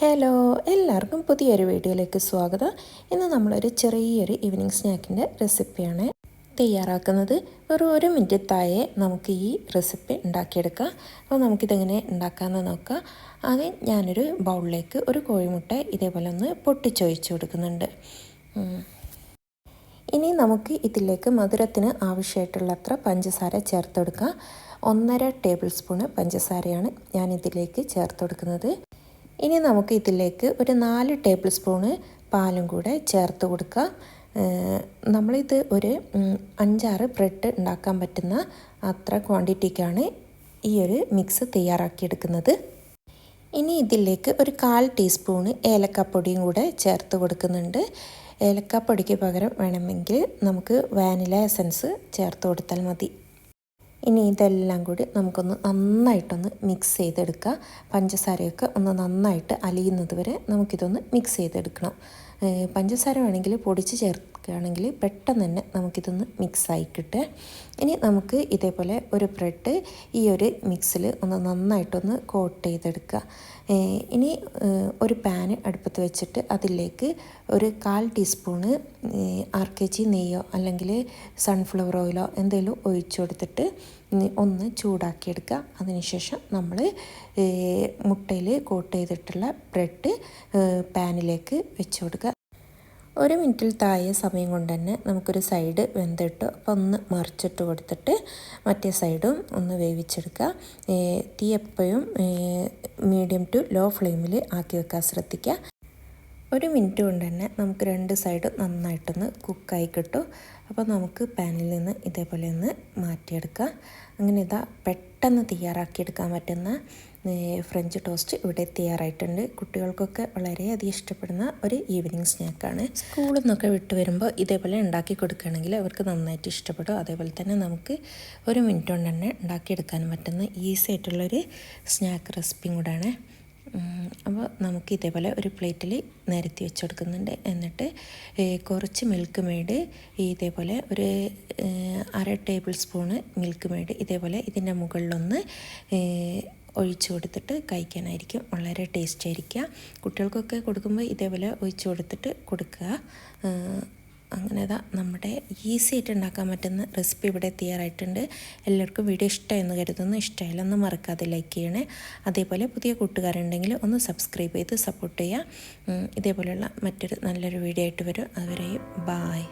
Hello എല്ലാവർക്കും പുതിയൊരു വീഡിയോയിലേക്ക് സ്വാഗതം. ഇന്ന് നമ്മളൊരു ചെറിയൊരു ഈവനിങ് സ്നാക്കിന്റെ റെസിപ്പിയാണ് തയ്യാറാക്കുന്നത്. വെറും ഒരു മിനിറ്റ് താഴെ നമുക്ക് ഈ റെസിപ്പി ഉണ്ടാക്കിയെടുക്കാം. അപ്പോൾ നമുക്കിതെങ്ങനെ ഉണ്ടാക്കാമെന്ന് നോക്കാം. ആദ്യം ഞാനൊരു ബൗളിലേക്ക് ഒരു കോഴിമുട്ട ഇതേപോലെ ഒന്ന് പൊട്ടിച്ചൊഴിച്ചു കൊടുക്കുന്നുണ്ട്. ഇനി നമുക്ക് ഇതിലേക്ക് മധുരത്തിന് ആവശ്യമായിട്ടുള്ള അത്ര പഞ്ചസാര ചേർത്ത് കൊടുക്കാം ഒന്നര ടേബിൾ സ്പൂണ് പഞ്ചസാരയാണ് ഞാൻ ഇതിലേക്ക് ചേർത്ത് കൊടുക്കുന്നത് ഇനി നമുക്ക് ഇതിലേക്ക് ഒരു നാല് ടേബിൾ സ്പൂണ് പാലും കൂടെ ചേർത്ത് കൊടുക്കുക നമ്മളിത് ഒരു അഞ്ചാറ് ബ്രെഡ് ഉണ്ടാക്കാൻ പറ്റുന്ന അത്ര ക്വാണ്ടിറ്റിക്കാണ് ഈ ഒരു മിക്സ് തയ്യാറാക്കിയെടുക്കുന്നത് ഇനി ഇതിലേക്ക് ഒരു കാൽ ടീസ്പൂണ് ഏലക്കപ്പൊടിയും കൂടെ ചേർത്ത് കൊടുക്കുന്നുണ്ട്. ഏലക്കപ്പൊടിക്ക് പകരം വേണമെങ്കിൽ നമുക്ക് വാനില എസൻസ് ചേർത്ത് കൊടുത്താൽ മതി. ഇനി ഇതെല്ലാം കൂടി നമുക്കൊന്ന് നന്നായിട്ടൊന്ന് മിക്സ് ചെയ്തെടുക്കുക പഞ്ചസാരയൊക്കെ ഒന്ന് നന്നായിട്ട് അലിയുന്നത് വരെ നമുക്കിതൊന്ന് മിക്സ് ചെയ്തെടുക്കണം. പഞ്ചസാര വേണമെങ്കിൽ പൊടിച്ച് ചേർക്കുകയാണെങ്കിൽ പെട്ടെന്ന് തന്നെ നമുക്കിതൊന്ന് മിക്സായി കിട്ടുക. ഇനി നമുക്ക് ഇതേപോലെ ഒരു ബ്രെഡ് ഈ ഒരു മിക്സിൽ ഒന്ന് നന്നായിട്ടൊന്ന് കോട്ട് ചെയ്തെടുക്കുക. ഇനി ഒരു പാന് അടുപ്പത്ത് വെച്ചിട്ട് അതിലേക്ക് ഒരു കാൽ ടീസ്പൂണ് ആർ കെ ജി നെയ്യോ അല്ലെങ്കിൽ സൺഫ്ലവർ ഓയിലോ എന്തെങ്കിലും ഒഴിച്ചു കൊടുത്തിട്ട് ഒന്ന് ചൂടാക്കിയെടുക്കുക. അതിനുശേഷം നമ്മൾ മുട്ടയിൽ കോട്ട് ചെയ്തിട്ടുള്ള ബ്രെഡ് പാനിലേക്ക് വെച്ച് കൊടുക്കുക. ഒരു മിനിറ്റിൽ താഴെ സമയം കൊണ്ട് തന്നെ നമുക്കൊരു സൈഡ് വെന്തിട്ട് അപ്പോൾ ഒന്ന് മറിച്ചിട്ട് കൊടുത്തിട്ട് മറ്റേ സൈഡും ഒന്ന് വേവിച്ചെടുക്കുക. തീ എപ്പോഴും മീഡിയം ടു ലോ ഫ്ലെയിമിൽ ആക്കി വെക്കാൻ ശ്രദ്ധിക്കുക. ഒരു മിനിറ്റ് കൊണ്ട് തന്നെ നമുക്ക് രണ്ട് സൈഡ് നന്നായിട്ടൊന്ന് കുക്കായി കിട്ടും. അപ്പോൾ നമുക്ക് പാനിൽ നിന്ന് ഇതേപോലെ ഒന്ന് മാറ്റിയെടുക്കാം. അങ്ങനെ ഇതാ പെട്ടെന്ന് തയ്യാറാക്കിയെടുക്കാൻ പറ്റുന്ന ഫ്രഞ്ച് ടോസ്റ്റ് ഇവിടെ തയ്യാറായിട്ടുണ്ട്. കുട്ടികൾക്കൊക്കെ വളരെയധികം ഇഷ്ടപ്പെടുന്ന ഒരു ഈവനിങ് സ്നാക്കാണ് സ്കൂളിൽ നിന്നൊക്കെ വിട്ട് വരുമ്പോൾ ഇതേപോലെ ഉണ്ടാക്കി കൊടുക്കുകയാണെങ്കിൽ അവർക്ക് നന്നായിട്ട് ഇഷ്ടപ്പെടും. അതേപോലെ തന്നെ നമുക്ക് ഒരു മിനിറ്റ് കൊണ്ട് തന്നെ ഉണ്ടാക്കിയെടുക്കാൻ പറ്റുന്ന ഈസി ആയിട്ടുള്ളൊരു സ്നാക്ക് റെസിപ്പിയും കൂടെയാണ് അപ്പോൾ നമുക്ക് ഇതേപോലെ ഒരു പ്ലേറ്റിൽ നിരത്തി വെച്ച് കൊടുക്കുന്നുണ്ട് എന്നിട്ട് കുറച്ച് മിൽക്ക് മെയ്ഡ് ഇതേപോലെ ഒരു അര ടേബിൾ സ്പൂണ് മിൽക്ക് മെയ്ഡ് ഇതേപോലെ ഇതിന്റെ മുകളിലൊന്ന് ഒഴിച്ച് കൊടുത്തിട്ട് കഴിക്കാനായിരിക്കും. വളരെ ടേസ്റ്റ് ആയിരിക്കുക. കുട്ടികൾക്കൊക്കെ കൊടുക്കുമ്പോൾ ഇതേപോലെ ഒഴിച്ചു കൊടുത്തിട്ട് കൊടുക്കുക. അങ്ങനെ അതാ നമ്മുടെ ഈസി ആയിട്ട് ഉണ്ടാക്കാൻ പറ്റുന്ന റെസിപ്പി ഇവിടെ തയ്യാറായിട്ടുണ്ട്. എല്ലാവർക്കും വീഡിയോ ഇഷ്ടമായെന്ന് കരുതുന്നു. ഇഷ്ടമായില്ലെന്ന് മറക്കാതെ ലൈക്ക് ചെയ്യണേ. അതേപോലെ പുതിയ കൂട്ടുകാരുണ്ടെങ്കിൽ ഒന്ന് സബ്സ്ക്രൈബ് ചെയ്ത് സപ്പോർട്ട് ചെയ്യുക. ഇതേപോലെയുള്ള മറ്റൊരു നല്ലൊരു വീഡിയോ ആയിട്ട് വരും. അതുവരെയും ബായ്